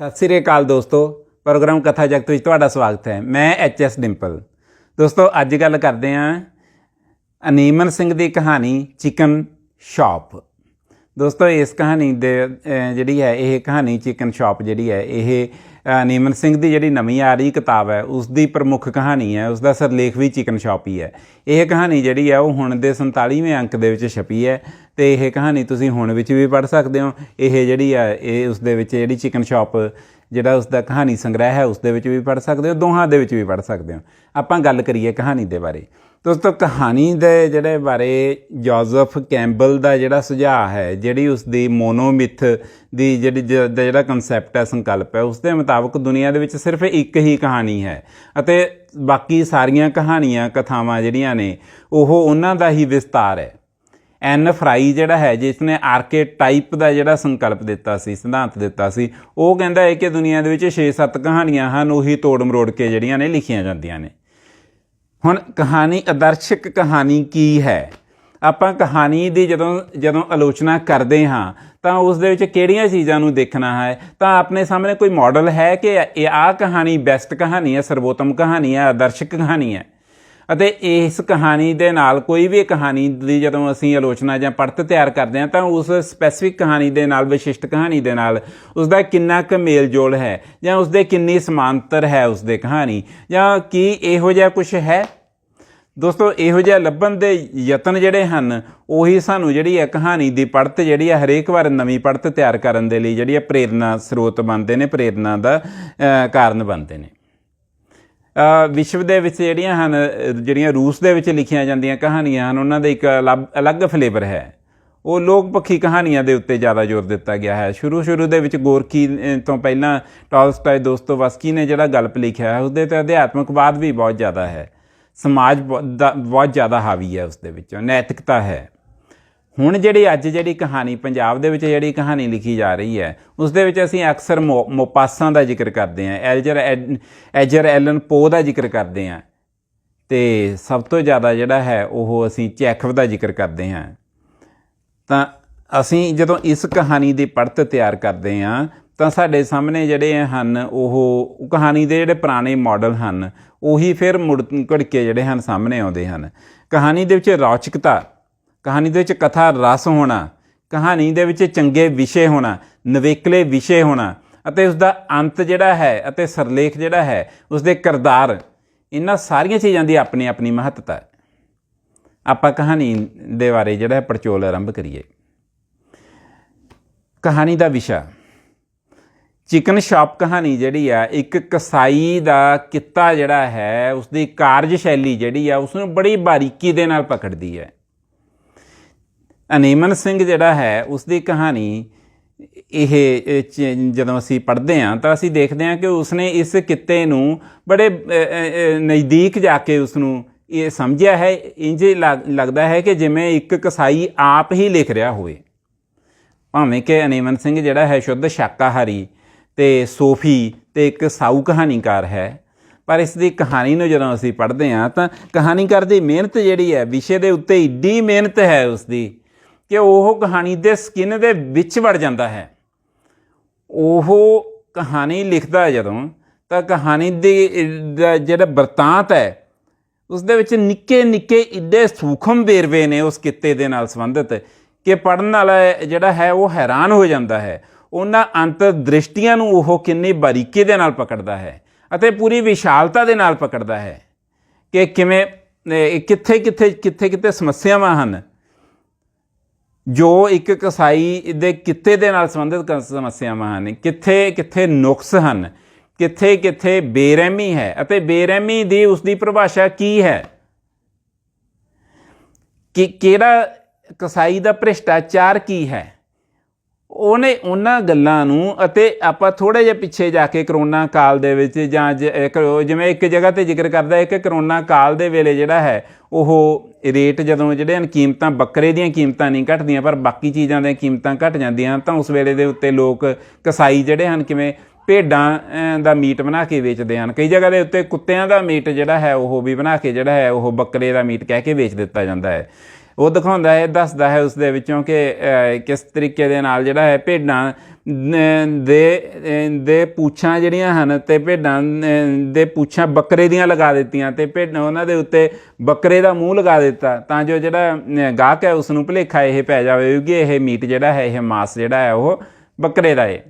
ਸਤਿ ਸ੍ਰੀ ਅਕਾਲ ਦੋਸਤੋ ਪ੍ਰੋਗਰਾਮ ਕਥਾ ਜਗਤ ਵਿੱਚ ਤੁਹਾਡਾ ਸਵਾਗਤ ਹੈ। ਮੈਂ ਐਚ ਐਸ ਡਿੰਪਲ। ਦੋਸਤੋ ਅੱਜ ਗੱਲ ਕਰਦੇ ਹਾਂ ਅਨੀਮਨ ਸਿੰਘ ਦੀ ਕਹਾਣੀ ਚਿਕਨ ਸ਼ਾਪ। ਦੋਸਤੋ ਇਸ ਕਹਾਣੀ ਦੇ ਜਿਹੜੀ ਹੈ ਇਹ ਕਹਾਣੀ ਚਿਕਨ ਸ਼ਾਪ ਜਿਹੜੀ ਹੈ ਇਹ ਅਹ, ਅਨੀਮਨ ਸਿੰਘ ਦੀ ਜਿਹੜੀ ਨਵੀਂ ਆ ਰਹੀ ਕਿਤਾਬ ਹੈ ਉਸ ਦੀ ਪ੍ਰਮੁੱਖ ਕਹਾਣੀ ਹੈ ਉਸ ਦਾ ਸਿਰਲੇਖ ਵੀ ਚਿਕਨ ਸ਼ਾਪ ਹੀ ਹੈ। ਇਹ ਕਹਾਣੀ ਜਿਹੜੀ ਹੈ ਉਹ ਹੁਣ ਦੇ 47ਵੇਂ ਅੰਕ ਦੇ ਵਿੱਚ ਛਪੀ ਹੈ। ਤੇ ਇਹ ਕਹਾਣੀ ਤੁਸੀਂ ਹੁਣ ਵਿੱਚ ਵੀ ਪੜ੍ਹ ਸਕਦੇ ਹੋ। ਇਹ ਜਿਹੜੀ ਆ, ਇਹ ਉਸ ਦੇ ਵਿੱਚ ਜਿਹੜੀ ਚਿਕਨ ਸ਼ਾਪ ਜਿਹੜਾ ਉਸ ਦਾ ਕਹਾਣੀ ਸੰਗ੍ਰਹਿ ਹੈ, ਉਸ ਦੇ ਵਿੱਚ ਵੀ ਪੜ੍ਹ ਸਕਦੇ ਹੋ, ਦੋਹਾਂ ਦੇ ਵਿੱਚ ਵੀ ਪੜ੍ਹ ਸਕਦੇ ਹੋ। ਆਪਾਂ ਗੱਲ ਕਰੀਏ ਕਹਾਣੀ ਦੇ ਬਾਰੇ। ਦੋਸਤੋ, ਕਹਾਣੀ ਦੇ ਜਿਹੜੇ ਬਾਰੇ ਜੋਜ਼ਫ ਕੈਂਬਲ ਦਾ ਜਿਹੜਾ ਸੁਝਾਅ ਹੈ, ਜਿਹੜੀ ਉਸ ਦੀ ਮੋਨੋਮਿਥ ਦੀ ਜਿਹੜੀ ਜ- ਜਿਹੜਾ ਕਨਸੈਪਟ ਹੈ, ਸੰਕਲਪ ਹੈ, ਉਸ ਦੇ ਮੁਤਾਬਕ ਦੁਨੀਆ ਦੇ ਵਿੱਚ ਸਿਰਫ ਇੱਕ ਹੀ ਕਹਾਣੀ ਹੈ ਅਤੇ ਬਾਕੀ ਸਾਰੀਆਂ ਕਹਾਣੀਆਂ, ਕਥਾਵਾਂ ਜਿਹੜੀਆਂ ਨੇ, ਉਹ ਉਹਨਾਂ ਦਾ ਹੀ ਵਿਸਤਾਰ ਹੈ। ਐਨ ਫਰਾਈ ਜਿਹੜਾ ਹੈ ਜਿਸ ਨੇ ਆਰਕੇਟਾਈਪ ਦਾ ਜਿਹੜਾ ਸੰਕਲਪ ਦਿੱਤਾ ਸੀ, ਸਿਧਾਂਤ ਦਿੱਤਾ ਸੀ, ਉਹ ਕਹਿੰਦਾ ਹੈ ਕਿ ਦੁਨੀਆ ਦੇ ਵਿੱਚ 6-7 ਕਹਾਣੀਆਂ ਹਨ, ਉਹੀ ਤੋੜ ਮਰੋੜ ਕੇ ਜਿਹੜੀਆਂ ਨੇ ਲਿਖੀਆਂ ਜਾਂਦੀਆਂ ਨੇ। ਹੁਣ ਕਹਾਣੀ ਆਦਰਸ਼ਕ ਕਹਾਣੀ ਕੀ ਹੈ? ਆਪਾਂ ਕਹਾਣੀ ਦੀ ਜਦੋਂ ਜਦੋਂ ਆਲੋਚਨਾ ਕਰਦੇ ਹਾਂ, ਤਾਂ ਉਸ ਦੇ ਵਿੱਚ ਕਿਹੜੀਆਂ ਚੀਜ਼ਾਂ ਨੂੰ ਦੇਖਣਾ ਹੈ? ਤਾਂ ਆਪਣੇ ਸਾਹਮਣੇ ਕੋਈ ਮਾਡਲ ਹੈ ਕਿ ਇਹ ਆਹ ਕਹਾਣੀ ਬੈਸਟ ਕਹਾਣੀ ਹੈ, ਸਰਵੋਤਮ ਕਹਾਣੀ ਹੈ, ਆਦਰਸ਼ਕ ਕਹਾਣੀ ਹੈ? ਅਤੇ ਇਸ ਕਹਾਣੀ ਦੇ ਨਾਲ ਕੋਈ ਵੀ ਕਹਾਣੀ ਦੀ ਜਦੋਂ ਅਸੀਂ ਆਲੋਚਨਾ ਜਾਂ ਪੜਤ ਤਿਆਰ ਕਰਦੇ ਹਾਂ, ਤਾਂ ਉਸ ਸਪੈਸੀਫਿਕ ਕਹਾਣੀ ਦੇ ਨਾਲ, ਵਿਸ਼ਿਸ਼ਟ ਕਹਾਣੀ ਦੇ ਨਾਲ ਉਸ ਦਾ ਕਿੰਨਾ ਕੁ ਮੇਲ ਜੋਲ ਹੈ ਜਾਂ ਉਸ ਦੇ ਕਿੰਨੀ ਸਮਾਂਤਰ ਹੈ ਉਸ ਦੇ ਕਹਾਣੀ ਜਾਂ ਕੀ ਇਹੋ ਜਿਹਾ ਕੁਝ ਹੈ? ਦੋਸਤੋ, ਇਹੋ ਜਿਹਾ ਲੱਭਣ ਦੇ ਯਤਨ ਜਿਹੜੇ ਹਨ, ਉਹੀ ਸਾਨੂੰ ਜਿਹੜੀ ਹੈ ਕਹਾਣੀ ਦੀ ਪੜਤ ਜਿਹੜੀ ਹੈ ਹਰੇਕ ਵਾਰ ਨਵੀਂ ਪੜਤ ਤਿਆਰ ਕਰਨ ਦੇ ਲਈ ਜਿਹੜੀ ਹੈ ਪ੍ਰੇਰਨਾ ਸਰੋਤ ਬਣਦੇ ਨੇ, ਪ੍ਰੇਰਨਾ ਦਾ ਕਾਰਨ ਬਣਦੇ ਨੇ। ਵਿਸ਼ਵ ਦੇ ਵਿੱਚ ਜਿਹੜੀਆਂ ਹਨ, ਜਿਹੜੀਆਂ ਰੂਸ ਦੇ ਵਿੱਚ ਲਿਖੀਆਂ ਜਾਂਦੀਆਂ ਕਹਾਣੀਆਂ ਹਨ, ਉਹਨਾਂ ਦਾ ਇੱਕ ਅਲੱਗ- ਅਲੱਗ ਫਲੇਵਰ ਹੈ। ਉਹ ਲੋਕ ਪੱਖੀ ਕਹਾਣੀਆਂ ਦੇ ਉੱਤੇ ਜ਼ਿਆਦਾ ਜ਼ੋਰ ਦਿੱਤਾ ਗਿਆ ਹੈ। ਸ਼ੁਰੂ ਸ਼ੁਰੂ ਦੇ ਵਿੱਚ ਗੋਰਕੀ ਤੋਂ ਪਹਿਲਾਂ ਟਾਲਸਟਾਏ ਦੋਸਤੋਵਸਕੀ ਨੇ ਜਿਹੜਾ ਗਲਪ ਲਿਖਿਆ ਹੈ ਉਹਦੇ ਤੇ ਅਧਿਆਤਮਕਵਾਦ ਵੀ ਬਹੁਤ ਜ਼ਿਆਦਾ ਹੈ। ਸਮਾਜ ਬਹੁਤ ਦਾ- ਬਹੁਤ ਜ਼ਿਆਦਾ ਹਾਵੀ ਹੈ ਉਸ ਦੇ ਵਿੱਚ, ਨੈਤਿਕਤਾ ਹੈ। ਹੁਣ ਜਿਹੜੀ ਅੱਜ ਜਿਹੜੀ ਕਹਾਣੀ ਪੰਜਾਬ ਦੇ ਵਿੱਚ ਜਿਹੜੀ ਕਹਾਣੀ ਲਿਖੀ ਜਾ ਰਹੀ ਹੈ, ਉਸ ਦੇ ਵਿੱਚ ਅਸੀਂ ਅਕਸਰ ਮੋ- ਮੋਪਾਸਾਂ ਦਾ ਜ਼ਿਕਰ ਕਰਦੇ ਹਾਂ, ਐਲਜਰ ਐਡ- ਐਜਰ ਐਲਨ ਪੋ ਦਾ ਜ਼ਿਕਰ ਕਰਦੇ ਹਾਂ। ਤੇ ਸਭ ਤੋਂ ਜ਼ਿਆਦਾ ਜਿਹੜਾ ਹੈ, ਉਹ ਅਸੀਂ ਚੈਖਵ ਦਾ ਜ਼ਿਕਰ ਕਰਦੇ ਹਾਂ। ਤਾਂ ਅਸੀਂ ਜਦੋਂ ਇਸ ਕਹਾਣੀ ਦੀ ਪੜਤ ਤਿਆਰ ਕਰਦੇ ਹਾਂ, ਤਾਂ ਸਾਡੇ ਸਾਹਮਣੇ ਜਿਹੜੇ ਹਨ, ਉਹ ਕਹਾਣੀ ਦੇ ਜਿਹੜੇ ਪੁਰਾਣੇ ਮਾਡਲ ਹਨ, ਉਹੀ ਫਿਰ ਮੁੜ ਘੜ ਕੇ ਜਿਹੜੇ ਹਨ, ਸਾਹਮਣੇ ਆਉਂਦੇ ਹਨ। ਕਹਾਣੀ ਦੇ ਵਿੱਚ ਰੌਚਕਤਾ ਕਹਾਣੀ ਦੇ ਵਿੱਚ ਕਥਾ ਰਸ ਹੋਣਾ, ਕਹਾਣੀ ਦੇ ਵਿੱਚ ਚੰਗੇ ਵਿਸ਼ੇ ਹੋਣਾ, ਨਵੇਕਲੇ ਵਿਸ਼ੇ ਹੋਣਾ ਅਤੇ ਉਸ ਦਾ ਅੰਤ ਜਿਹੜਾ ਹੈ ਅਤੇ ਸਰਲੇਖ ਜਿਹੜਾ ਹੈ ਉਸ ਦੇ ਕਿਰਦਾਰ, ਇਹਨਾਂ ਸਾਰੀਆਂ ਚੀਜ਼ਾਂ ਦੀ ਆਪਣੀ ਆਪਣੀ ਮਹੱਤਤਾ ਹੈ। ਆਪਾਂ ਕਹਾਣੀ ਦੇ ਬਾਰੇ ਜਿਹੜਾ ਹੈ ਪੜਚੋਲ ਆਰੰਭ ਕਰੀਏ। ਕਹਾਣੀ ਦਾ ਵਿਸ਼ਾ। ਚਿਕਨ ਸ਼ਾਪ ਕਹਾਣੀ ਜਿਹੜੀ ਆ, ਇੱਕ ਕਸਾਈ ਦਾ ਕਿੱਤਾ ਜਿਹੜਾ ਹੈ ਉਸ ਦੀ ਕਾਰਜਸ਼ੈਲੀ ਜਿਹੜੀ ਆ ਉਸ ਨੂੰ ਬੜੀ ਬਾਰੀਕੀ ਦੇ ਨਾਲ ਪਕੜਦੀ ਹੈ। ਅਨੀਮਨ ਸਿੰਘ ਜਿਹੜਾ ਹੈ ਉਸ ਦੀ ਕਹਾਣੀ ਇਹ ਚ- ਜਦੋਂ ਅਸੀਂ ਪੜ੍ਹਦੇ ਹਾਂ ਤਾਂ ਅਸੀਂ ਦੇਖਦੇ ਹਾਂ ਕਿ ਉਸਨੇ ਇਸ ਕਿੱਤੇ ਨੂੰ ਬੜੇ ਨਜ਼ਦੀਕ ਜਾ ਕੇ ਉਸ ਨੂੰ ਇਹ ਸਮਝਿਆ ਹੈ। ਇੰਜ ਲੱਗ- ਲੱਗਦਾ ਹੈ ਕਿ ਜਿਵੇਂ ਇੱਕ ਕਸਾਈ ਆਪ ਹੀ ਲਿਖ ਰਿਹਾ ਹੋਵੇ। ਭਾਵੇਂ ਕਿ ਅਨੀਮਨ ਸਿੰਘ ਜਿਹੜਾ ਹੈ ਸ਼ੁੱਧ ਸ਼ਾਕਾਹਾਰੀ ਤੇ ਸੋਫੀ ਤੇ ਇੱਕ ਸਾਊ ਕਹਾਣੀਕਾਰ ਹੈ, ਪਰ ਇਸ ਦੀ ਕਹਾਣੀ ਨੂੰ ਜਦੋਂ ਅਸੀਂ ਪੜ੍ਹਦੇ ਹਾਂ ਤਾਂ ਕਹਾਣੀਕਾਰ ਦੀ ਮਿਹਨਤ ਜਿਹੜੀ ਹੈ, ਵਿਸ਼ੇ ਦੇ ਉੱਤੇ ਏਡੀ ਮਿਹਨਤ ਹੈ ਉਸ ਦੀ ਕਿ ਉਹ ਕਹਾਣੀ ਦੇ ਸਕਿਨ ਦੇ ਵਿੱਚ ਵੜ ਜਾਂਦਾ ਹੈ। ਉਹ ਕਹਾਣੀ ਲਿਖਦਾ ਜਦੋਂ, ਤਾਂ ਕਹਾਣੀ ਦੀ ਜਿਹੜਾ ਬਰਤਾਂਤ ਹੈ, ਉਸ ਦੇ ਵਿੱਚ ਨਿੱਕੇ ਨਿੱਕੇ ਇੱਡੇ ਸੂਖਮ ਵੇਰਵੇ ਨੇ ਉਸ ਕਿੱਤੇ ਦੇ ਨਾਲ ਸੰਬੰਧਿਤ ਕਿ ਪੜਨ ਵਾਲਾ ਜਿਹੜਾ ਹੈ ਉਹ ਹੈਰਾਨ ਹੋ ਜਾਂਦਾ ਹੈ। ਉਹਨਾਂ ਅੰਤਰ ਦ੍ਰਿਸ਼ਟੀਆਂ ਨੂੰ ਉਹ ਕਿੰਨੀ ਬਾਰੀਕੀ ਦੇ ਨਾਲ ਪਕੜਦਾ ਹੈ ਅਤੇ ਪੂਰੀ ਵਿਸ਼ਾਲਤਾ ਦੇ ਨਾਲ ਪਕੜਦਾ ਹੈ ਕਿ ਕਿਵੇਂ ਕਿੱਥੇ ਕਿੱਥੇ ਕਿੱਥੇ ਕਿੱਥੇ ਸਮੱਸਿਆਵਾਂ ਹਨ। ਜੋ ਇੱਕ ਕਸਾਈ ਦੇ ਕਿੱਤੇ ਦੇ ਨਾਲ ਸੰਬੰਧਿਤ ਕ- ਸਮੱਸਿਆਵਾਂ ਹਨ, ਕਿੱਥੇ ਕਿੱਥੇ ਨੁਕਸ ਹਨ, ਕਿੱਥੇ ਕਿੱਥੇ ਬੇਰਹਿਮੀ ਹੈ ਅਤੇ ਬੇਰਹਿਮੀ ਦੀ ਉਸ ਦੀ ਪਰਿਭਾਸ਼ਾ ਕੀ ਹੈ? ਕਿ ਕਿਹੜਾ ਕਸਾਈ ਦਾ ਭ੍ਰਿਸ਼ਟਾਚਾਰ ਕੀ ਹੈ? ਉਹਨੇ ਉਹਨਾਂ ਗੱਲਾਂ ਨੂੰ ਅਤੇ ਆਪਾਂ ਥੋੜੇ ਜਿਹਾ ਪਿੱਛੇ ਜਾ ਕੇ ਕਰੋਨਾ ਕਾਲ ਦੇ ਵਿੱਚ ਜਾਂ ਜਿਵੇਂ ਇੱਕ ਜਗ੍ਹਾ ਤੇ ਜ਼ਿਕਰ ਕਰਦਾ ਹੈ ਕਿ ਕਰੋਨਾ ਕਾਲ ਦੇ ਵੇਲੇ ਜਿਹੜਾ ਹੈ, ਉਹ ਰੇਟ ਜਦੋਂ ਜਿਹੜੇ ਹਨ ਕੀਮਤਾਂ, ਬੱਕਰੇ ਦੀਆਂ ਕੀਮਤਾਂ ਨਹੀਂ ਘਟਦੀਆਂ, ਪਰ ਬਾਕੀ ਚੀਜ਼ਾਂ ਦੀਆਂ ਕੀਮਤਾਂ ਘਟ ਜਾਂਦੀਆਂ, ਤਾਂ ਉਸ ਵੇਲੇ ਦੇ ਉੱਤੇ ਲੋਕ ਕਸਾਈ ਜਿਹੜੇ ਹਨ ਕਿਵੇਂ ਭੇਡਾਂ ਦਾ ਮੀਟ ਬਣਾ ਕੇ ਵੇਚਦੇ ਹਨ। ਕਈ ਜਗ੍ਹਾ ਦੇ ਉੱਤੇ ਕੁੱਤਿਆਂ ਦਾ ਮੀਟ ਜਿਹੜਾ ਹੈ, ਉਹ ਵੀ ਬਣਾ ਕੇ ਜਿਹੜਾ ਹੈ, ਉਹ ਬੱਕਰੇ ਦਾ ਮੀਟ ਕਹਿ ਕੇ ਵੇਚ ਦਿੱਤਾ ਜਾਂਦਾ ਹੈ। ਉਹ ਦਿਖਾਉਂਦਾ ਹੈ, ਦੱਸਦਾ ਹੈ ਉਸ ਦੇ ਵਿੱਚੋਂ ਕਿ ਕਿਸ ਤਰੀਕੇ ਦੇ ਨਾਲ ਜਿਹੜਾ ਹੈ ਭੇਡਾਂ ਦੇ ਦੇ ਪੂਛਾਂ ਜਿਹੜੀਆਂ ਹਨ ਤੇ ਭੇਡਾਂ ਦੇ ਪੂਛਾਂ ਬੱਕਰੇ ਦੀਆਂ ਲਗਾ ਦਿੱਤੀਆਂ ਤੇ ਭੇਡ ਉਹਨਾਂ ਦੇ ਉੱਤੇ ਬੱਕਰੇ ਦਾ ਮੂੰਹ ਲਗਾ ਦਿੱਤਾ ਤਾਂ ਜੋ ਜਿਹੜਾ ਗਾਹਕ ਹੈ ਉਸ ਨੂੰ ਭੁਲੇਖਾ ਇਹ ਪੈ ਜਾਵੇ ਕਿ ਇਹ ਮੀਟ ਜਿਹੜਾ ਹੈ, ਇਹ ਮਾਸ ਜਿਹੜਾ ਹੈ ਉਹ ਬੱਕਰੇ ਦਾ ਹੈ।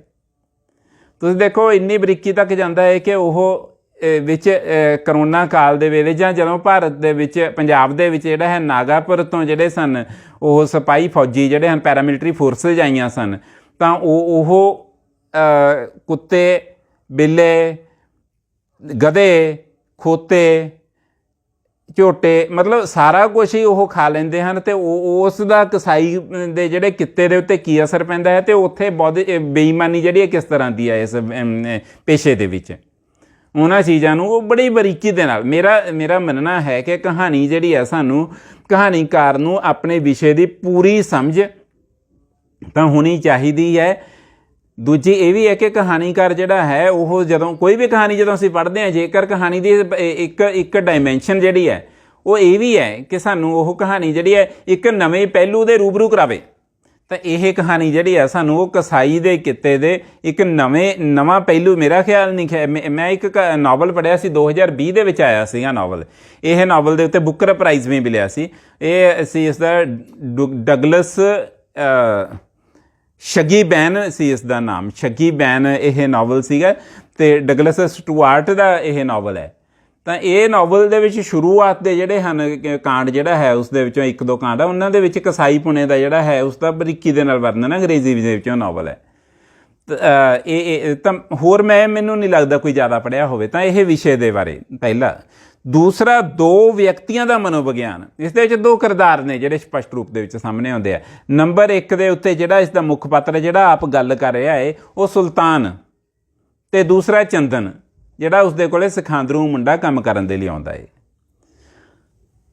ਤੁਸੀਂ ਦੇਖੋ, ਇੰਨੀ ਬਰੀਕੀ ਤੱਕ ਜਾਂਦਾ ਹੈ ਕਿ ਉਹ ਵਿੱਚ ਕਰੋਨਾ ਕਾਲ ਦੇ ਵੇਲੇ ਜਾਂ ਜਦੋਂ ਭਾਰਤ ਦੇ ਵਿੱਚ, ਪੰਜਾਬ ਦੇ ਵਿੱਚ ਜਿਹੜਾ ਹੈ ਨਾਗਾਪੁਰ ਤੋਂ ਜਿਹੜੇ ਸਨ, ਉਹ ਸਿਪਾਹੀ ਫੌਜੀ ਜਿਹੜੇ ਹਨ, ਪੈਰਾਮਿਲਟਰੀ ਫੋਰਸਸ ਆਈਆਂ ਸਨ, ਤਾਂ ਉਹ ਉਹ ਕੁੱਤੇ, ਬਿੱਲੇ, ਗਧੇ, ਖੋਤੇ, ਝੋਟੇ, ਮਤਲਬ ਸਾਰਾ ਕੁਝ ਹੀ ਉਹ ਖਾ ਲੈਂਦੇ ਹਨ ਤੇ ਉਹ, ਉਸ ਦਾ ਕਸਾਈ ਦੇ ਜਿਹੜੇ ਕਿੱਤੇ ਦੇ ਉੱਤੇ ਕੀ ਅਸਰ ਪੈਂਦਾ ਹੈ ਤੇ ਉੱਥੇ ਬਹੁਤ ਬੇਈਮਾਨੀ ਜਿਹੜੀ ਹੈ ਕਿਸ ਤਰ੍ਹਾਂ ਦੀ ਹੈ ਇਸ ਪੇਸ਼ੇ ਦੇ ਵਿੱਚ? ਉਹਨਾਂ ਚੀਜ਼ਾਂ ਨੂੰ, ਉਹ ਬੜੀ ਬਰੀਕੀ ਦੇ ਨਾਲ। ਮੇਰਾ ਮੇਰਾ ਮੰਨਣਾ ਹੈ ਕਿ ਕਹਾਣੀ ਜਿਹੜੀ ਹੈ ਸਾਨੂੰ ਕਹਾਣੀਕਾਰ ਨੂੰ ਆਪਣੇ ਵਿਸ਼ੇ ਦੀ ਪੂਰੀ ਸਮਝ ਤਾਂ ਹੋਣੀ ਚਾਹੀਦੀ ਹੈ। ਦੂਜੀ ਇਹ ਵੀ ਹੈ ਕਿ ਕਹਾਣੀਕਾਰ ਜਿਹੜਾ ਹੈ, ਉਹ ਜਦੋਂ ਕੋਈ ਵੀ ਕਹਾਣੀ ਜਦੋਂ ਅਸੀਂ ਪੜ੍ਹਦੇ ਹਾਂ, ਜੇਕਰ ਕਹਾਣੀ ਦੀ ਇੱਕ ਇੱਕ ਡਾਈਮੈਂਸ਼ਨ ਜਿਹੜੀ ਹੈ, ਉਹ ਇਹ ਵੀ ਹੈ ਕਿ ਸਾਨੂੰ ਉਹ ਕਹਾਣੀ ਜਿਹੜੀ ਹੈ, ਇੱਕ ਨਵੇਂ ਪਹਿਲੂ ਦੇ ਰੂਬਰੂ ਕਰਾਵੇ। ਤਾਂ ਇਹ ਕਹਾਣੀ ਜਿਹੜੀ ਆ ਸਾਨੂੰ ਉਹ ਕਸਾਈ ਦੇ ਕਿੱਤੇ ਦੇ ਇੱਕ ਨਵੇਂ ਨਵਾਂ ਪਹਿਲੂ ਮੇਰਾ ਖਿਆਲ ਨਹੀਂ ਹੈ ਮੈਂ- ਮੈਂ ਇੱਕ ਨਾਵਲ ਪੜ੍ਹਿਆ ਸੀ 2020 ਦੇ ਵਿੱਚ ਆਇਆ ਸੀਗਾ ਨਾਵਲ ਇਹ ਨਾਵਲ ਦੇ ਉੱਤੇ ਬੁੱਕਰ ਪ੍ਰਾਈਜ਼ ਵੀ ਮਿਲਿਆ ਸੀ। ਇਹ ਸੀ ਇਸ ਦਾ ਡੁ- ਡਗਲਸ ਅ, ਸ਼ਗੀ ਬੈਨ ਸੀ ਇਸ ਦਾ ਨਾਮ। ਸ਼ਗੀ ਬੈਨ ਇਹ ਨਾਵਲ ਸੀਗਾ ਤੇ ਡਗਲਸ ਸਟੂਆਰਟ ਦਾ ਇਹ ਨਾਵਲ ਹੈ। ਤਾਂ ਇਹ ਨਾਵਲ ਦੇ ਵਿੱਚ ਸ਼ੁਰੂਆਤ ਦੇ ਜਿਹੜੇ ਹਨ ਕਾਂਡ ਜਿਹੜਾ ਹੈ, ਉਸ ਦੇ ਵਿੱਚੋਂ ਇੱਕ ਦੋ ਕਾਂਡ ਆ। ਉਹਨਾਂ ਦੇ ਵਿੱਚ ਕਸਾਈ ਪੁਣੇ ਦਾ ਜਿਹੜਾ ਹੈ, ਉਸ ਦਾ ਬਰੀਕੀ ਦੇ ਨਾਲ ਵਰਣਨ ਅੰਗਰੇਜ਼ੀ ਦੇ ਵਿੱਚੋਂ ਨਾਵਲ ਹੈ। ਇਹ ਤਾਂ ਹੋਰ ਮੈਂ, ਮੈਨੂੰ ਨਹੀਂ ਲੱਗਦਾ ਕੋਈ ਜ਼ਿਆਦਾ ਪੜਿਆ ਹੋਵੇ। ਤਾਂ ਇਹ ਵਿਸ਼ੇ ਦੇ ਬਾਰੇ, ਪਹਿਲਾ। ਦੂਸਰਾ, ਦੋ ਵਿਅਕਤੀਆਂ ਦਾ ਮਨੋਵਿਗਿਆਨ। ਇਸ ਦੇ ਵਿੱਚ ਦੋ ਕਿਰਦਾਰ ਨੇ ਜਿਹੜੇ ਸਪਸ਼ਟ ਰੂਪ ਦੇ ਵਿੱਚ ਸਾਹਮਣੇ ਆਉਂਦੇ ਆ। ਨੰਬਰ 1 ਦੇ ਉੱਤੇ ਜਿਹੜਾ ਇਸ ਦਾ ਮੁੱਖ ਪਾਤਰ ਜਿਹੜਾ ਆਪ ਗੱਲ ਕਰ ਰਿਹਾ ਹੈ ਉਹ ਸੁਲਤਾਨ। ਤੇ ਦੂਸਰਾ ਚੰਦਨ। ਜਿਹੜਾ ਉਸਦੇ ਕੋਲੇ ਸਖਾਂਦਰੂ ਮੁੰਡਾ ਕੰਮ ਕਰਨ ਦੇ ਲਈ ਆਉਂਦਾ ਏ।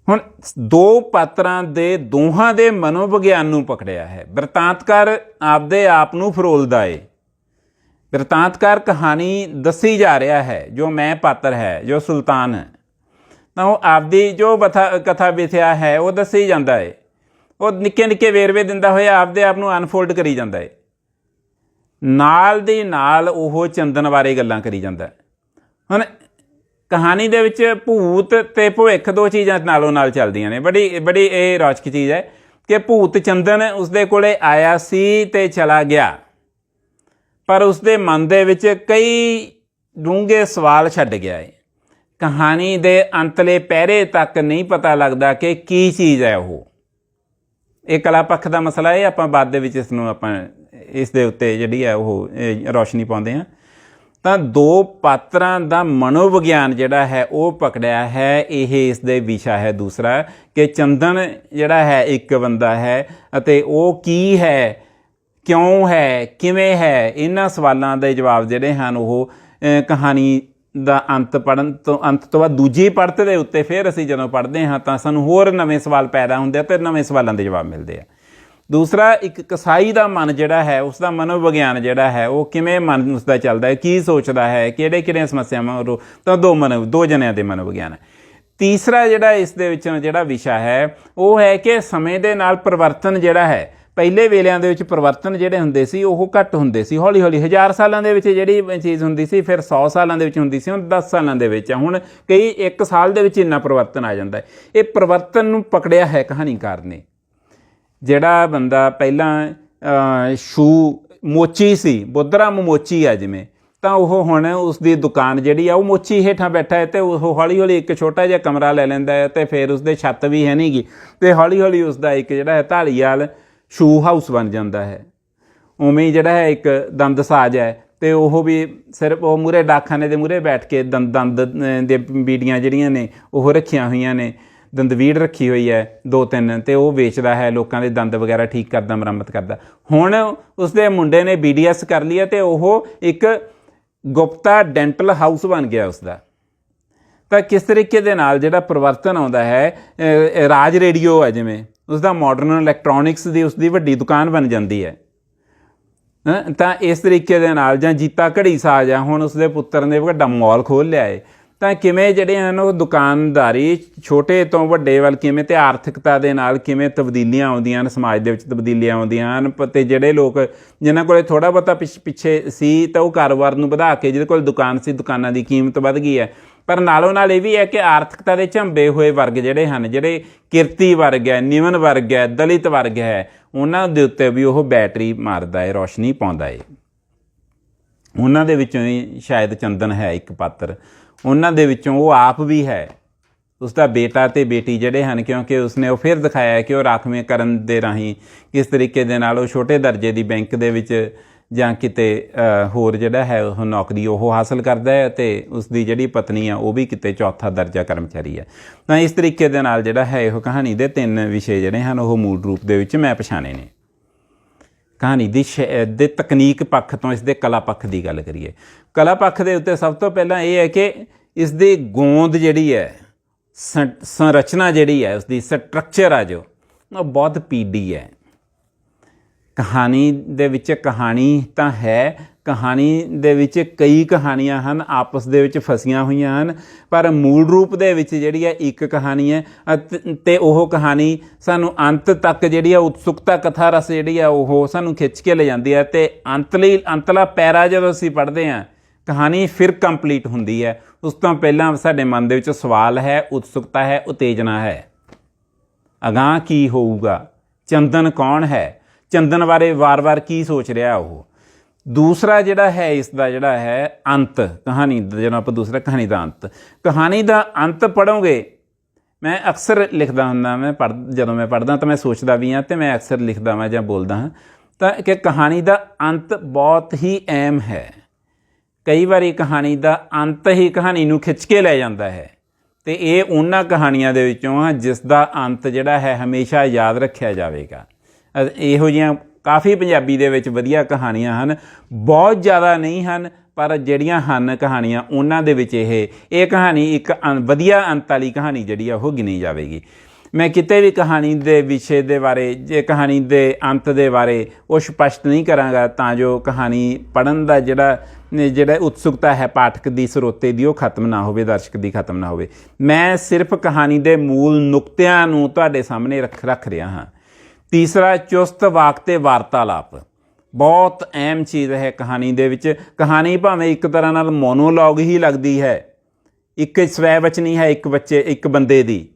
ਹੁਣ ਦੋ ਪਾਤਰਾਂ ਦੇ ਦੋਹਾਂ ਦੇ ਮਨੋਵਿਗਿਆਨ ਨੂੰ ਪਕੜਿਆ ਹੈ। ਬਿਰਤਾਂਤਕਾਰ ਆਪਦੇ ਆਪ ਨੂੰ ਫਰੋਲਦਾ ਏ। ਬਿਰਤਾਂਤਕਾਰ ਕਹਾਣੀ ਦੱਸੀ ਜਾ ਰਿਹਾ ਹੈ, ਜੋ ਮੈਂ ਪਾਤਰ ਹੈ, ਜੋ ਸੁਲਤਾਨ ਹੈ। ਤਾਂ ਉਹ ਆਪਦੀ ਜੋ ਬਥਾ ਕਥਾ ਵਿਥਿਆ ਹੈ, ਉਹ ਦੱਸੀ ਜਾਂਦਾ ਏ। ਉਹ ਨਿੱਕੇ ਨਿੱਕੇ ਵੇਰਵੇ ਦਿੰਦਾ ਹੋਇਆ ਆਪਦੇ ਆਪ ਨੂੰ ਅਨਫੋਲਡ ਕਰੀ ਜਾਂਦਾ ਏ। ਨਾਲ ਦੀ ਨਾਲ ਉਹ ਚੰਦਨ ਬਾਰੇ ਗੱਲਾਂ ਕਰੀ ਜਾਂਦਾ ਹੈ ਹੁਣ ਕਹਾਣੀ ਦੇ ਵਿੱਚ ਭੂਤ ਤੇ ਭਵਿੱਖ ਦੋ ਚੀਜ਼ਾਂ ਨਾਲੋਂ ਨਾਲ ਚੱਲਦੀਆਂ ਨੇ। ਬੜੀ ਬੜੀ ਇਹ ਰੌਚਕ ਚੀਜ਼ ਹੈ ਕਿ ਭੂਤ ਚੰਦਨ ਉਸਦੇ ਕੋਲੇ ਆਇਆ ਸੀ ਤੇ ਚਲਾ ਗਿਆ। ਪਰ ਉਸਦੇ ਮਨ ਦੇ ਵਿੱਚ ਕਈ ਡੂੰਘੇ ਸਵਾਲ ਛੱਡ ਗਿਆ ਹੈ ਕਹਾਣੀ ਦੇ ਅੰਤਲੇ ਪਹਿਰੇ ਤੱਕ ਨਹੀਂ ਪਤਾ ਲੱਗਦਾ ਕਿ ਕੀ ਚੀਜ਼ ਹੈ ਉਹ। ਇਹ ਕਲਾ ਪੱਖ ਦਾ ਮਸਲਾ ਹੈ ਆਪਾਂ ਬਾਅਦ ਦੇ ਵਿੱਚ ਇਸ ਨੂੰ ਆਪਾਂ ਇਸ ਦੇ ਉੱਤੇ ਜਿਹੜੀ ਹੈ ਉਹ ਇਹ, ਰੌਸ਼ਨੀ ਪਾਉਂਦੇ ਹਾਂ। ਤਾਂ ਦੋ ਪਾਤਰਾਂ ਦਾ ਮਨੋਵਿਗਿਆਨ ਜਿਹੜਾ ਹੈ ਉਹ ਪਕੜਿਆ ਹੈ। ਇਹ ਇਸ ਦੇ ਵਿਸ਼ਾ ਹੈ। ਦੂਸਰਾ ਕਿ ਚੰਦਨ ਜਿਹੜਾ ਹੈ ਇੱਕ ਬੰਦਾ ਹੈ ਅਤੇ ਉਹ ਕੀ ਹੈ, ਕਿਉਂ ਹੈ, ਕਿਵੇਂ ਹੈ? ਇਹਨਾਂ ਸਵਾਲਾਂ ਦੇ ਜਵਾਬ ਜਿਹੜੇ ਹਨ ਉਹ ਕਹਾਣੀ ਦਾ ਅੰਤ ਪੜਨ ਤੋਂ, ਅੰਤ ਤੋਂ ਬਾਅਦ ਦੂਜੀ ਪੜਤ ਦੇ ਉੱਤੇ ਫਿਰ ਅਸੀਂ ਜਦੋਂ ਪੜ੍ਹਦੇ ਹਾਂ ਤਾਂ ਸਾਨੂੰ ਹੋਰ ਨਵੇਂ ਸਵਾਲ ਪੈਦਾ ਹੁੰਦੇ ਆ ਤੇ ਨਵੇਂ ਸਵਾਲਾਂ ਦੇ ਜਵਾਬ ਮਿਲਦੇ ਆ। ਦੂਸਰਾ, ਇੱਕ ਕਸਾਈ ਦਾ ਮਨ ਜਿਹੜਾ ਹੈ ਉਸ ਦਾ ਮਨੋਵਿਗਿਆਨ ਜਿਹੜਾ ਹੈ, ਉਹ ਕਿਵੇਂ ਮਨ ਉਸ ਦਾ ਚੱਲਦਾ ਹੈ, ਕੀ ਸੋਚਦਾ ਹੈ ਕਿਹੜੇ ਕਿਹੜੀਆਂ ਸਮੱਸਿਆਵਾਂ ਉਹ ਤਾਂ ਦੋ ਮਨ, ਦੋ ਜਣਿਆਂ ਦੇ ਮਨੋਵਿਗਿਆਨ ਹੈ। ਤੀਸਰਾ ਜਿਹੜਾ ਇਸ ਦੇ ਵਿੱਚ ਜਿਹੜਾ ਵਿਸ਼ਾ ਹੈ, ਉਹ ਹੈ ਕਿ ਸਮੇਂ ਦੇ ਨਾਲ ਪਰਿਵਰਤਨ ਜਿਹੜਾ ਹੈ, ਪਹਿਲੇ ਵੇਲਿਆਂ ਦੇ ਵਿੱਚ ਪਰਿਵਰਤਨ ਜਿਹੜੇ ਹੁੰਦੇ ਸੀ, ਉਹ ਘੱਟ ਹੁੰਦੇ ਸੀ। ਹੌਲੀ ਹੌਲੀ ਹਜ਼ਾਰ ਸਾਲਾਂ ਦੇ ਵਿੱਚ ਜਿਹੜੀ ਚੀਜ਼ ਹੁੰਦੀ ਸੀ, ਫਿਰ 100 ਸਾਲਾਂ ਦੇ ਵਿੱਚ ਹੁੰਦੀ ਸੀ, ਹੁਣ 10 ਸਾਲਾਂ ਦੇ ਵਿੱਚ ਹੁਣ ਕਈ 1 ਸਾਲ ਦੇ ਵਿੱਚ ਇੰਨਾ ਪਰਿਵਰਤਨ ਆ ਜਾਂਦਾ ਹੈ। ਇਹ ਪਰਿਵਰਤਨ ਨੂੰ ਪਕੜਿਆ ਹੈ ਕਹਾਣੀਕਾਰ ਨੇ ਜਿਹੜਾ ਬੰਦਾ ਪਹਿਲਾਂ ਸ਼ੂ ਮੋਚੀ ਸੀ ਬੁੱਧਰਾਮ ਮੋਚੀ ਆ ਜਿਵੇਂ, ਤਾਂ ਉਹ ਹੁਣ ਉਸ ਦੀ ਦੁਕਾਨ ਜਿਹੜੀ ਆ, ਉਹ ਮੋਚੀ ਹੇਠਾਂ ਬੈਠਾ ਹੈ ਤੇ ਉਹ ਹੌਲੀ ਹੌਲੀ ਇੱਕ ਛੋਟਾ ਜਿਹਾ ਕਮਰਾ ਲੈ ਲੈਂਦਾ ਹੈ ਤੇ ਫਿਰ ਉਸ ਦੇ ਛੱਤ ਵੀ ਹੈ ਨਹੀਂਗੀ ਤੇ ਹੌਲੀ ਹੌਲੀ ਉਸ ਦਾ ਇੱਕ ਜਿਹੜਾ ਹੈ ਢਾਲੀਵਾਲ ਸ਼ੂ ਹਾਊਸ ਬਣ ਜਾਂਦਾ ਹੈ। ਉਵੇਂ ਹੀ ਜਿਹੜਾ ਹੈ ਇੱਕ ਦੰਦ ਸਾਜ ਹੈ ਤੇ ਉਹ ਵੀ ਸਿਰਫ ਉਹ ਮੂਰੇ ਡਾਕਖਾਨੇ ਦੇ ਮੂਰੇ ਬੈਠ ਕੇ ਦੰਦ ਦੰਦ ਦੇ ਬੀੜੀਆਂ ਜਿਹੜੀਆਂ ਨੇ, ਉਹ ਰੱਖੀਆਂ ਹੋਈਆਂ ਨੇ। ਦੰਦਵੀੜ ਰੱਖੀ ਹੋਈ ਹੈ ਦੋ ਤਿੰਨ ਤੇ ਉਹ ਵੇਚਦਾ ਹੈ, ਲੋਕਾਂ ਦੇ ਦੰਦ ਵਗੈਰਾ ਠੀਕ ਕਰਦਾ, ਮੁਰੰਮਤ ਕਰਦਾ। ਹੁਣ ਉਸਦੇ ਮੁੰਡੇ ਨੇ ਬੀਡੀਐਸ ਕਰ ਲਿਆ ਤੇ ਉਹ ਇੱਕ ਗੁਪਤਾ ਡੈਂਟਲ ਹਾਊਸ ਬਣ ਗਿਆ ਉਸਦਾ। ਤਾਂ ਕਿਸ ਤਰੀਕੇ ਦੇ ਨਾਲ ਜਿਹੜਾ ਪਰਿਵਰਤਨ ਆਉਂਦਾ ਹੈ ਰਾਜ ਰੇਡੀਓ ਹੈ ਜਿਵੇਂ ਉਸ ਦਾ ਮਾਡਰਨ ਇਲੈਕਟ੍ਰੋਨਿਕਸ ਦੀ ਉਸ ਦੀ ਵੱਡੀ ਦੁਕਾਨ ਬਣ ਜਾਂਦੀ ਹੈ। ਤਾਂ ਇਸ ਤਰੀਕੇ ਦੇ ਨਾਲ ਜਾਂ ਜੀਤਾ ਘੜੀ ਸਾਜ ਆ, ਹੁਣ ਉਸਦੇ ਪੁੱਤਰ ਨੇ ਵੱਡਾ ਮਾਲ ਖੋਲ ਲਿਆ ਏ। ਤਾਂ ਕਿਵੇਂ ਜਿਹੜੇ ਹਨ ਉਹ ਦੁਕਾਨਦਾਰੀ ਛੋਟੇ ਤੋਂ ਵੱਡੇ ਵੱਲ ਕਿਵੇਂ ਤੇ ਆਰਥਿਕਤਾ ਦੇ ਨਾਲ ਕਿਵੇਂ ਤਬਦੀਲੀਆਂ ਆਉਂਦੀਆਂ ਹਨ, ਸਮਾਜ ਦੇ ਵਿੱਚ ਤਬਦੀਲੀਆਂ ਆਉਂਦੀਆਂ ਹਨ ਪ- ਤੇ ਜਿਹੜੇ ਲੋਕ ਜਿਨ੍ਹਾਂ ਕੋਲੇ ਥੋੜਾ ਬਹੁਤਾ ਪਿੱਛ- ਪਿੱਛੇ ਸੀ ਤਾਂ ਉਹ ਕਾਰੋਬਾਰ ਨੂੰ ਵਧਾ ਕੇ ਜਿਹਦੇ ਕੋਲ ਦੁਕਾਨ ਸੀ, ਦੁਕਾਨਾਂ ਦੀ ਕੀਮਤ ਵਧ ਗਈ ਹੈ। ਪਰ ਨਾਲੋਂ ਨਾਲ ਇਹ ਵੀ ਹੈ ਕਿ ਆਰਥਿਕਤਾ ਦੇ ਝੰਬੇ ਹੋਏ ਵਰਗ ਜਿਹੜੇ ਹਨ, ਜਿਹੜੇ ਕਿਰਤੀ ਵਰਗ ਹੈ, ਨਿਮਨ ਵਰਗ ਹੈ, ਦਲਿਤ ਵਰਗ ਹੈ, ਉਹਨਾਂ ਦੇ ਉੱਤੇ ਵੀ ਉਹ ਬੈਟਰੀ ਮਾਰਦਾ ਹੈ, ਰੋਸ਼ਨੀ ਪਾਉਂਦਾ ਹੈ। ਉਹਨਾਂ ਦੇ ਵਿੱਚੋਂ ਹੀ ਸ਼ਾਇਦ ਚੰਦਨ ਹੈ ਇੱਕ ਪਾਤਰ। ਉਹਨਾਂ ਦੇ ਵਿੱਚੋਂ ਉਹ ਆਪ ਵੀ ਹੈ। ਉਸ ਦਾ ਬੇਟਾ ਤੇ ਬੇਟੀ ਜਿਹੜੇ ਹਨ, ਕਿਉਂਕਿ ਉਸਨੇ ਉਹ ਫਿਰ ਦਿਖਾਇਆ ਕਿ ਉਹ ਰਾਖਵੇਂ ਕਰਨ ਦੇ ਰਾਹੀਂ ਕਿਸ ਤਰੀਕੇ ਦੇ ਨਾਲ ਉਹ ਛੋਟੇ ਦਰਜੇ ਦੀ ਬੈਂਕ ਦੇ ਵਿੱਚ ਜਾਂ ਕਿਤੇ ਹੋਰ ਜਿਹੜਾ ਹੈ, ਉਹ ਨੌਕਰੀ ਉਹ ਹਾਸਲ ਕਰਦਾ ਹੈ ਤੇ ਉਸ ਦੀ ਜਿਹੜੀ ਪਤਨੀ ਆ, ਉਹ ਵੀ ਕਿਤੇ ਚੌਥਾ ਦਰਜਾ ਕਰਮਚਾਰੀ ਹੈ। ਤਾਂ ਇਸ ਤਰੀਕੇ ਦੇ ਨਾਲ ਜਿਹੜਾ ਹੈ, ਇਹ ਕਹਾਣੀ ਦੇ ਤਿੰਨ ਵਿਸ਼ੇ ਜਿਹੜੇ ਹਨ, ਉਹ ਮੂਲ ਰੂਪ ਦੇ ਵਿੱਚ ਮੈਂ ਪਛਾਣੇ ਨੇ। ਕਹਾਣੀ ਦੀ ਸ਼ੈ- ਦੇ ਤਕਨੀਕ ਪੱਖ ਤੋਂ ਇਸ ਦੇ ਕਲਾ ਪੱਖ ਦੀ ਗੱਲ ਕਰੀਏ। ਕਲਾ ਪੱਖ ਦੇ ਉੱਤੇ ਸਭ ਤੋਂ ਪਹਿਲਾਂ ਇਹ ਹੈ ਕਿ ਇਸ ਦੀ ਗੋਂਦ ਜਿਹੜੀ ਹੈ ਸੰਰਚਨਾ ਜਿਹੜੀ ਹੈ, ਉਸ ਦੀ ਸਟਰਕਚਰ ਆ ਜੋ, ਉਹ ਬਹੁਤ ਪੀਡੀ ਹੈ। ਕਹਾਣੀ ਦੇ ਵਿੱਚ ਕਹਾਣੀ ਤਾਂ ਹੈ ਕਹਾਣੀ ਦੇ ਵਿੱਚ ਕਈ ਕਹਾਣੀਆਂ ਹਨ, ਆਪਸ ਦੇ ਵਿੱਚ ਫਸੀਆਂ ਹੋਈਆਂ ਹਨ, ਪਰ ਮੂਲ ਰੂਪ ਦੇ ਵਿੱਚ ਜਿਹੜੀ ਹੈ ਇੱਕ ਕਹਾਣੀ ਹੈ ਅਤੇ- ਤੇ ਉਹ ਕਹਾਣੀ ਸਾਨੂੰ ਅੰਤ ਤੱਕ ਜਿਹੜੀ ਹੈ ਉਤਸੁਕਤਾ ਕਥਾ ਰਸ ਜਿਹੜੀ ਹੈ ਉਹ ਸਾਨੂੰ ਖਿੱਚ ਕੇ ਲੈ ਜਾਂਦੀ ਹੈ ਤੇ ਅੰਤਲੀ ਅੰਤਲਾ ਪੈਰਾ ਜਦੋਂ ਅਸੀਂ ਪੜ੍ਹਦੇ ਹਾਂ, ਕਹਾਣੀ ਫਿਰ ਕੰਪਲੀਟ ਹੁੰਦੀ ਹੈ। ਉਸ ਤੋਂ ਪਹਿਲਾਂ ਸਾਡੇ ਮਨ ਦੇ ਵਿੱਚ ਸਵਾਲ ਹੈ, ਉਤਸੁਕਤਾ ਹੈ, ਉਤੇਜਨਾ ਹੈ। ਅਗਾਂਹ ਕੀ ਹੋਊਗਾ? ਚੰਦਨ ਕੌਣ ਹੈ? ਚੰਦਨ ਬਾਰੇ ਵਾਰ-ਵਾਰ ਕੀ ਸੋਚ ਰਿਹਾ ਉਹ? ਦੂਸਰਾ ਜਿਹੜਾ ਹੈ ਇਸ ਦਾ ਜਿਹੜਾ ਹੈ ਅੰਤ, ਕਹਾਣੀ ਦਾ ਜਦੋਂ ਆਪਾਂ ਦੂਸਰਾ ਕਹਾਣੀ ਦਾ ਅੰਤ। ਕਹਾਣੀ ਦਾ ਅੰਤ ਪੜੋਗੇ ਮੈਂ ਅਕਸਰ ਲਿਖਦਾ ਹੁੰਦਾ ਮੈਂ ਪੜ੍ਹ, ਜਦੋਂ ਮੈਂ ਪੜ੍ਹਦਾ ਤਾਂ ਮੈਂ ਸੋਚਦਾ ਵੀ ਹਾਂ ਤੇ ਮੈਂ ਅਕਸਰ ਲਿਖਦਾ ਹਾਂ ਜਾਂ ਬੋਲਦਾ ਹਾਂ। ਤਾਂ ਕਿ ਕਹਾਣੀ ਦਾ ਅੰਤ ਬਹੁਤ ਹੀ ਅਹਿਮ ਹੈ। ਕਈ ਵਾਰੀ ਕਹਾਣੀ ਦਾ ਅੰਤ ਹੀ ਕਹਾਣੀ ਨੂੰ ਖਿੱਚ ਕੇ ਲੈ ਜਾਂਦਾ ਹੈ ਤੇ ਇਹ ਉਹਨਾਂ ਕਹਾਣੀਆਂ ਦੇ ਵਿੱਚੋਂ ਆ ਜਿਸ ਦਾ ਅੰਤ ਜਿਹੜਾ ਹੈ ਹਮੇਸ਼ਾ ਯਾਦ ਰੱਖਿਆ ਜਾਵੇਗਾ। ਇਹੋ ਜਿਹੀਆਂ ਕਾਫੀ ਪੰਜਾਬੀ ਦੇ ਵਿੱਚ ਵਧੀਆ ਕਹਾਣੀਆਂ ਹਨ। ਬਹੁਤ ਜ਼ਿਆਦਾ ਨਹੀਂ ਹਨ, ਪਰ ਜਿਹੜੀਆਂ ਹਨ ਕਹਾਣੀਆਂ, ਉਹਨਾਂ ਦੇ ਵਿੱਚ ਇਹ ਇਹ ਕਹਾਣੀ ਇੱਕ ਅੰ- ਵਧੀਆ ਅੰਤ ਵਾਲੀ ਕਹਾਣੀ ਜਿਹੜੀ ਆ, ਉਹ ਗਿਣੀ ਜਾਵੇਗੀ। ਮੈਂ ਕਿਤੇ ਵੀ ਕਹਾਣੀ ਦੇ ਵਿਸ਼ੇ ਦੇ ਬਾਰੇ, ਜੇ ਕਹਾਣੀ ਦੇ ਅੰਤ ਦੇ ਬਾਰੇ ਉਹ ਸਪਸ਼ਟ ਨਹੀਂ ਕਰਾਂਗਾ, ਤਾਂ ਜੋ ਕਹਾਣੀ ਪੜਨ ਦਾ ਜਿਹੜਾ ਜਿਹੜਾ ਉਤਸੁਕਤਾ ਹੈ ਪਾਠਕ ਦੀ, ਸਰੋਤੇ ਦੀ, ਉਹ ਖਤਮ ਨਾ ਹੋਵੇ, ਦਰਸ਼ਕ ਦੀ ਖਤਮ ਨਾ ਹੋਵੇ। ਮੈਂ ਸਿਰਫ ਕਹਾਣੀ ਦੇ ਮੂਲ ਨੁਕਤਿਆਂ ਨੂੰ ਤੁਹਾਡੇ ਸਾਹਮਣੇ ਰੱਖ ਰੱਖ ਰਿਹਾ ਹਾਂ। ਤੀਸਰਾ ਚੁਸਤ ਵਾਕ ਤੇ ਵਾਰਤਾਲਾਪ। ਬਹੁਤ ਅਹਿਮ ਚੀਜ਼ ਹੈ ਕਹਾਣੀ ਦੇ ਵਿੱਚ। ਕਹਾਣੀ ਭਾਵੇਂ ਇੱਕ ਤਰ੍ਹਾਂ ਨਾਲ ਮੋਨੋਲੌਗ ਹੀ ਲੱਗਦੀ ਹੈ। ਇੱਕ ਸਵੈ ਵਚਨੀ ਹੈ ਇੱਕ ਬੱਚੇ, ਇੱਕ ਬੰਦੇ ਦੀ।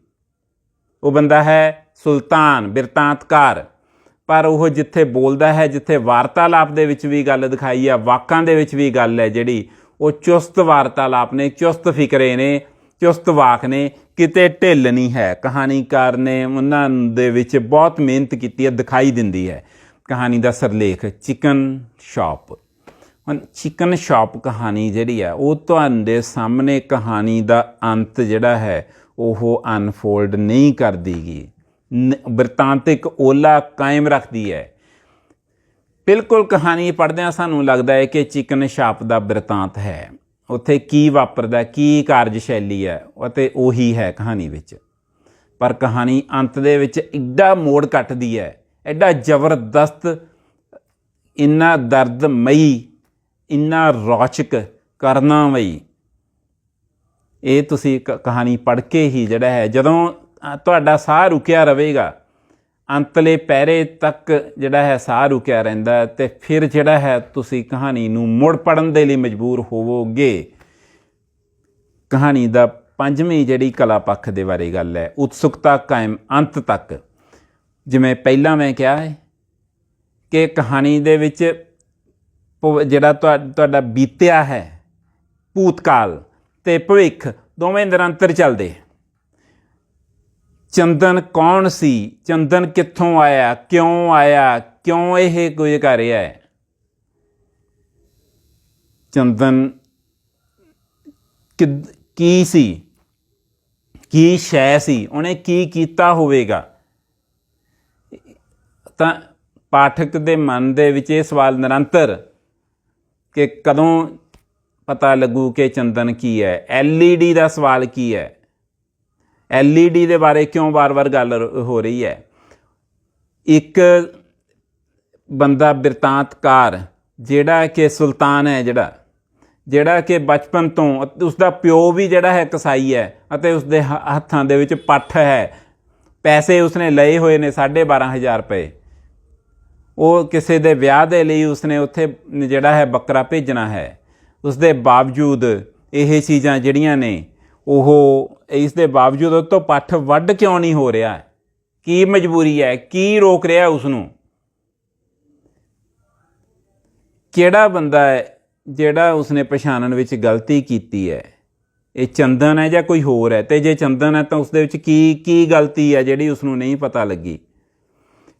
ਉਹ ਬੰਦਾ ਹੈ ਸੁਲਤਾਨ, ਬਿਰਤਾਂਤਕਾਰ। ਪਰ ਉਹ ਜਿੱਥੇ ਬੋਲਦਾ ਹੈ, ਜਿੱਥੇ ਵਾਰਤਾਲਾਪ ਦੇ ਵਿੱਚ ਵੀ ਗੱਲ ਦਿਖਾਈ ਆ, ਵਾਕਾਂ ਦੇ ਵਿੱਚ ਵੀ ਗੱਲ ਹੈ ਜਿਹੜੀ, ਉਹ ਚੁਸਤ ਵਾਰਤਾਲਾਪ ਨੇ, ਚੁਸਤ ਫਿਕਰੇ ਨੇ ਚੁਸਤ ਵਾਕ ਨੇ, ਕਿਤੇ ਢਿੱਲ ਨਹੀਂ ਹੈ। ਕਹਾਣੀਕਾਰ ਨੇ ਉਹਨਾਂ ਦੇ ਵਿੱਚ ਬਹੁਤ ਮਿਹਨਤ ਕੀਤੀ ਹੈ, ਦਿਖਾਈ ਦਿੰਦੀ ਹੈ। ਕਹਾਣੀ ਦਾ ਸਰਲੇਖ, ਚਿਕਨ ਸ਼ਾਪ। ਹੁਣ ਚਿਕਨ ਸ਼ਾਪ ਕਹਾਣੀ ਜਿਹੜੀ ਹੈ, ਉਹ ਤੁਹਾਡੇ ਸਾਹਮਣੇ ਕਹਾਣੀ ਦਾ ਅੰਤ ਜਿਹੜਾ ਹੈ, ਉਹ ਅਨਫੋਲਡ ਨਹੀਂ ਕਰਦੀਗੀ। ਬਿਰਤਾਂਤਿਕ ਓਲਾ ਕਾਇਮ ਰੱਖਦੀ ਹੈ। ਬਿਲਕੁਲ ਕਹਾਣੀ ਪੜ੍ਹਦਿਆਂ ਸਾਨੂੰ ਲੱਗਦਾ ਹੈ ਕਿ ਚਿਕਨ ਸ਼ਾਪ ਦਾ ਬਿਰਤਾਂਤ ਹੈ। ਉੱਥੇ ਕੀ ਵਾਪਰਦਾ ਕੀ ਕਾਰਜ ਸ਼ੈਲੀ ਹੈ, ਅਤੇ ਉਹੀ ਹੈ ਕਹਾਣੀ ਵਿੱਚ। ਪਰ ਕਹਾਣੀ ਅੰਤ ਦੇ ਵਿੱਚ ਐਡਾ ਮੋੜ ਕੱਟਦੀ ਹੈ ਐਡਾ ਜ਼ਬਰਦਸਤ, ਇੰਨਾ ਦਰਦਮਈ, ਇੰਨਾ ਰੌਚਕ, ਕਰਨਾਮਈ। ਇਹ ਤੁਸੀਂ ਕ- ਕਹਾਣੀ ਪੜ੍ਹ ਕੇ ਹੀ ਜਿਹੜਾ ਹੈ, ਜਦੋਂ ਤੁਹਾਡਾ ਸਾਹ ਰੁਕਿਆ ਰਹੇਗਾ ਅੰਤਲੇ ਪਹਿਰੇ ਤੱਕ ਜਿਹੜਾ ਹੈ ਸਾਹ ਰੁਕਿਆ ਰਹਿੰਦਾ ਹੈ ਤੇ ਫਿਰ ਜਿਹੜਾ ਹੈ ਤੁਸੀਂ ਕਹਾਣੀ ਨੂੰ ਮੁੜ ਪੜਨ ਦੇ ਲਈ ਮਜਬੂਰ ਹੋਵੋਗੇ। ਕਹਾਣੀ ਦਾ ਪੰਜਵੀਂ ਜਿਹੜੀ ਕਲਾ ਪੱਖ ਦੇ ਬਾਰੇ ਗੱਲ ਹੈ, ਉਤਸੁਕਤਾ ਕਾਇਮ ਅੰਤ ਤੱਕ। ਜਿਵੇਂ ਪਹਿਲਾਂ ਮੈਂ ਕਿਹਾ ਹੈ ਕਿ ਕਹਾਣੀ ਦੇ ਵਿੱਚ ਭਵ- ਜਿਹੜਾ ਤੁਹਾ- ਤੁਹਾਡਾ ਬੀਤਿਆ ਹੈ ਭੂਤਕਾਲ ਤੇ ਭਵਿੱਖ ਦੋਵੇਂ ਨਿਰੰਤਰ ਚੱਲਦੇ। ਚੰਦਨ ਕੌਣ ਸੀ? ਚੰਦਨ ਕਿੱਥੋਂ ਆਇਆ? ਕਿਉਂ ਆਇਆ? ਕਿਉਂ ਇਹ ਕੁਝ ਕਰ ਰਿਹਾ ਹੈ? ਚੰਦਨ ਕਿਦ- ਕੀ ਸੀ? ਕੀ ਸ਼ੈ ਸੀ? ਉਹਨੇ ਕੀ ਕੀਤਾ ਹੋਵੇਗਾ? ਤਾਂ ਪਾਠਕ ਦੇ ਮਨ ਦੇ ਵਿੱਚ ਇਹ ਸਵਾਲ ਨਿਰੰਤਰ ਕਿ ਕਦੋਂ ਪਤਾ ਲੱਗੂ ਕਿ ਚੰਦਨ ਕੀ ਹੈ? ਐਲਈਡੀ ਦਾ ਸਵਾਲ ਕੀ ਹੈ? ਐਲਈਡੀ ਦੇ ਬਾਰੇ ਕਿਉਂ ਵਾਰ-ਵਾਰ ਗੱਲ ਹੋ ਰਹੀ ਹੈ? ਇੱਕ ਬੰਦਾ ਬਿਰਤਾਂਤਕਾਰ, ਜਿਹੜਾ ਕਿ ਸੁਲਤਾਨ ਹੈ ਜਿਹੜਾ ਜਿਹੜਾ ਕਿ ਬਚਪਨ ਤੋਂ ਉਸ ਦਾ ਪਿਓ ਵੀ ਜਿਹੜਾ ਹੈ ਕਸਾਈ ਹੈ ਅਤੇ ਉਸ ਦੇ ਹ- ਹੱਥਾਂ ਦੇ ਵਿੱਚ ਪੱਠ ਹੈ। ਪੈਸੇ ਉਸਨੇ ਲਏ ਹੋਏ ਨੇ 12500 ਰੁਪਏ। ਉਹ ਕਿਸੇ ਦੇ ਵਿਆਹ ਦੇ ਲਈ ਉਸਨੇ ਉੱਥੇ ਜਿਹੜਾ ਹੈ ਬੱਕਰਾ ਭੇਜਣਾ ਹੈ। ਉਸ ਦੇ ਬਾਵਜੂਦ ਇਹ ਚੀਜ਼ਾਂ ਜਿਹੜੀਆਂ ਨੇ ਉਹ ਇਸ ਦੇ ਬਾਵਜੂਦ ਉਹ ਤੋਂ ਪੱਠ ਵੱਢ ਕਿਉਂ ਨਹੀਂ ਹੋ ਰਿਹਾ? ਕੀ ਮਜਬੂਰੀ ਹੈ? ਕੀ ਰੋਕ ਰਿਹਾ ਉਸ ਨੂੰ ਕਿਹੜਾ ਬੰਦਾ ਹੈ ਜਿਹੜਾ ਉਸਨੇ ਪਛਾਣਨ ਵਿੱਚ ਗਲਤੀ ਕੀਤੀ ਹੈ? ਇਹ ਚੰਦਨ ਹੈ ਜਾਂ ਕੋਈ ਹੋਰ ਹੈ? ਤੇ ਜੇ ਚੰਦਨ ਹੈ ਤਾਂ ਉਸ ਦੇ ਵਿੱਚ ਕੀ ਕੀ ਗਲਤੀ ਹੈ ਜਿਹੜੀ ਉਸ ਨੂੰ ਨਹੀਂ ਪਤਾ ਲੱਗੀ?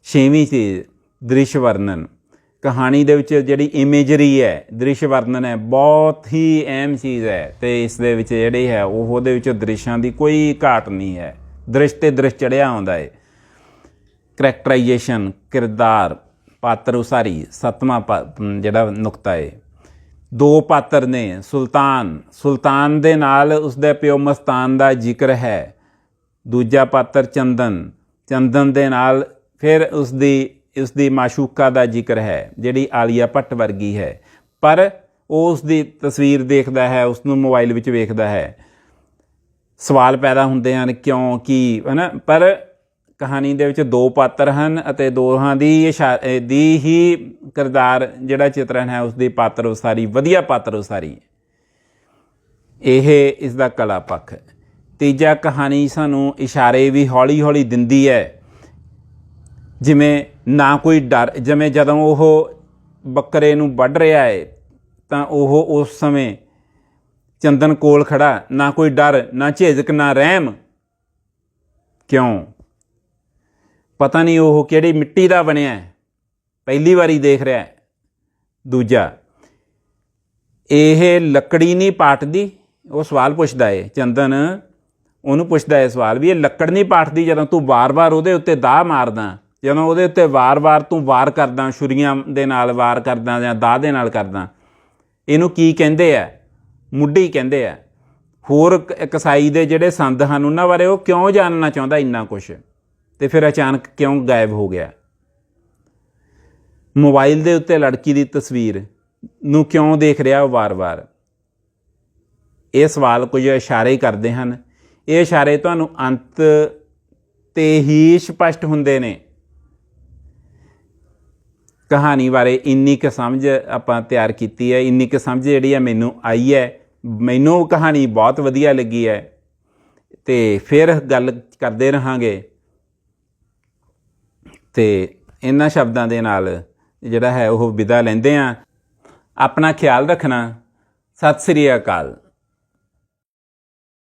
ਛੇਵੀਂ ਚੀਜ਼, ਦ੍ਰਿਸ਼ ਵਰਣਨ। ਕਹਾਣੀ ਦੇ ਵਿੱਚ ਜਿਹੜੀ ਇਮੇਜਰੀ ਹੈ, ਦ੍ਰਿਸ਼ ਵਰਣਨ ਹੈ, ਬਹੁਤ ਹੀ ਅਹਿਮ ਚੀਜ਼ ਹੈ ਤੇ ਇਸ ਦੇ ਵਿੱਚ ਜਿਹੜੀ ਹੈ ਉਹ ਉਹਦੇ ਵਿੱਚ ਦ੍ਰਿਸ਼ਾਂ ਦੀ ਕੋਈ ਘਾਟ ਨਹੀਂ ਹੈ। ਦ੍ਰਿਸ਼ ਤੇ ਦ੍ਰਿਸ਼ ਚੜਿਆ ਆਉਂਦਾ ਹੈ। ਕਰੈਕਟਰਾਈਜੇਸ਼ਨ ਕਿਰਦਾਰ, ਪਾਤਰ ਉਸਾਰੀ, ਸੱਤਵਾਂ ਪਾ- ਜਿਹੜਾ ਨੁਕਤਾ ਹੈ। ਦੋ ਪਾਤਰ ਨੇ, ਸੁਲਤਾਨ। ਸੁਲਤਾਨ ਦੇ ਨਾਲ ਉਸਦੇ ਪਿਓ ਮਸਤਾਨ ਦਾ ਜ਼ਿਕਰ ਹੈ। ਦੂਜਾ ਪਾਤਰ ਚੰਦਨ। ਚੰਦਨ ਦੇ ਨਾਲ ਫਿਰ ਉਸਦੀ ਉਸਦੀ ਮਾਸ਼ੂਕਾ ਦਾ ਜ਼ਿਕਰ ਹੈ, ਜਿਹੜੀ ਆਲੀਆ ਭੱਟ ਵਰਗੀ ਹੈ। ਪਰ ਉਹ ਉਸਦੀ ਤਸਵੀਰ ਦੇਖਦਾ ਹੈ ਉਸ ਨੂੰ ਮੋਬਾਈਲ ਵਿੱਚ ਵੇਖਦਾ ਹੈ। ਸਵਾਲ ਪੈਦਾ ਹੁੰਦੇ ਹਨ, ਕਿਉਂ, ਕੀ, ਹਨਾ? ਪਰ ਕਹਾਣੀ ਦੇ ਵਿੱਚ ਦੋ ਪਾਤਰ ਹਨ ਅਤੇ ਦੋਹਾਂ ਦੀ ਇਸ਼ਾ- ਦੀ ਹੀ ਕਿਰਦਾਰ, ਜਿਹੜਾ ਚਿਤਰਨ ਹੈ ਉਸ ਦੀ ਪਾਤਰ ਉਸਾਰੀ ਵਧੀਆ ਪਾਤਰ ਉਸਾਰੀ ਇਹ ਇਸ ਦਾ ਕਲਾ ਪੱਖ ਤੀਜਾ ਕਹਾਣੀ ਸਾਨੂੰ ਇਸ਼ਾਰੇ ਵੀ ਹੌਲੀ-ਹੌਲੀ ਦਿੰਦੀ ਹੈ। ਜਿਵੇਂ ਨਾ ਕੋਈ ਡਰ, ਜਿਵੇਂ ਜਦੋਂ ਉਹ ਬੱਕਰੇ ਨੂੰ ਵੱਢ ਰਿਹਾ ਹੈ ਤਾਂ ਉਹ ਉਸ ਸਮੇਂ ਚੰਦਨ ਕੋਲ ਖੜਾ, ਨਾ ਕੋਈ ਡਰ, ਨਾ ਝਿਜਕ, ਨਾ ਰਹਿਮ। ਕਿਉਂ? ਪਤਾ ਨਹੀਂ ਉਹ ਕਿਹੜੀ ਮਿੱਟੀ ਦਾ ਬਣਿਆ ਹੈ ਪਹਿਲੀ ਵਾਰੀ ਦੇਖ ਰਿਹਾ ਹੈ ਦੂਜਾ, ਇਹ ਲੱਕੜੀ ਨਹੀਂ ਪਾਟਦੀ? ਉਹ ਸਵਾਲ ਪੁੱਛਦਾ ਏ, ਚੰਦਨ ਉਹਨੂੰ ਪੁੱਛਦਾ ਏ ਸਵਾਲ ਵੀ ਇਹ ਲੱਕੜ ਨਹੀਂ ਪਾਟਦੀ ਜਦੋਂ ਤੂੰ ਵਾਰ-ਵਾਰ ਉਹਦੇ ਉੱਤੇ ਦਾਅ ਮਾਰਦਾ। ਜਦੋਂ ਉਹਦੇ ਉੱਤੇ ਵਾਰ-ਵਾਰ ਤੂੰ ਵਾਰ ਕਰਦਾ, ਛੁਰੀਆਂ ਦੇ ਨਾਲ ਵਾਰ ਕਰਦਾ ਜਾਂ ਦਾਅ ਦੇ ਨਾਲ ਕਰਦਾ, ਇਹਨੂੰ ਕੀ ਕਹਿੰਦੇ ਆ? ਮੁੱਢੀ ਕਹਿੰਦੇ ਆ। ਹੋਰ ਕਸਾਈ ਦੇ ਜਿਹੜੇ ਸੰਦ ਹਨ, ਉਹਨਾਂ ਬਾਰੇ ਉਹ ਕਿਉਂ ਜਾਣਨਾ ਚਾਹੁੰਦਾ ਇੰਨਾ ਕੁਝ ਤੇ ਫਿਰ ਅਚਾਨਕ ਕਿਉਂ ਗਾਇਬ ਹੋ ਗਿਆ? ਮੋਬਾਈਲ ਦੇ ਉੱਤੇ ਲੜਕੀ ਦੀ ਤਸਵੀਰ ਨੂੰ ਕਿਉਂ ਦੇਖ ਰਿਹਾ ਉਹ ਵਾਰ-ਵਾਰ ਇਹ ਸਵਾਲ ਕੁਝ ਇਸ਼ਾਰੇ ਕਰਦੇ ਹਨ। ਇਹ ਇਸ਼ਾਰੇ ਤੁਹਾਨੂੰ ਅੰਤ ਤੇ ਹੀ ਸਪਸ਼ਟ ਹੁੰਦੇ ਨੇ। ਕਹਾਣੀ ਬਾਰੇ ਇੰਨੀ ਕੁ ਸਮਝ ਆਪਾਂ ਤਿਆਰ ਕੀਤੀ ਹੈ, ਇੰਨੀ ਕੁ ਸਮਝ ਜਿਹੜੀ ਆ ਮੈਨੂੰ ਆਈ ਹੈ। ਮੈਨੂੰ ਉਹ ਕਹਾਣੀ ਬਹੁਤ ਵਧੀਆ ਲੱਗੀ ਹੈ ਤੇ ਫਿਰ ਗੱਲ ਕਰਦੇ ਰਹਾਂਗੇ। ਤੇ ਇਹਨਾਂ ਸ਼ਬਦਾਂ ਦੇ ਨਾਲ ਜਿਹੜਾ ਹੈ ਉਹ ਵਿਦਾ ਲੈਂਦੇ ਆ ਆਪਣਾ ਖਿਆਲ ਰੱਖਣਾ। ਸਤਿ ਸ੍ਰੀ ਅਕਾਲ।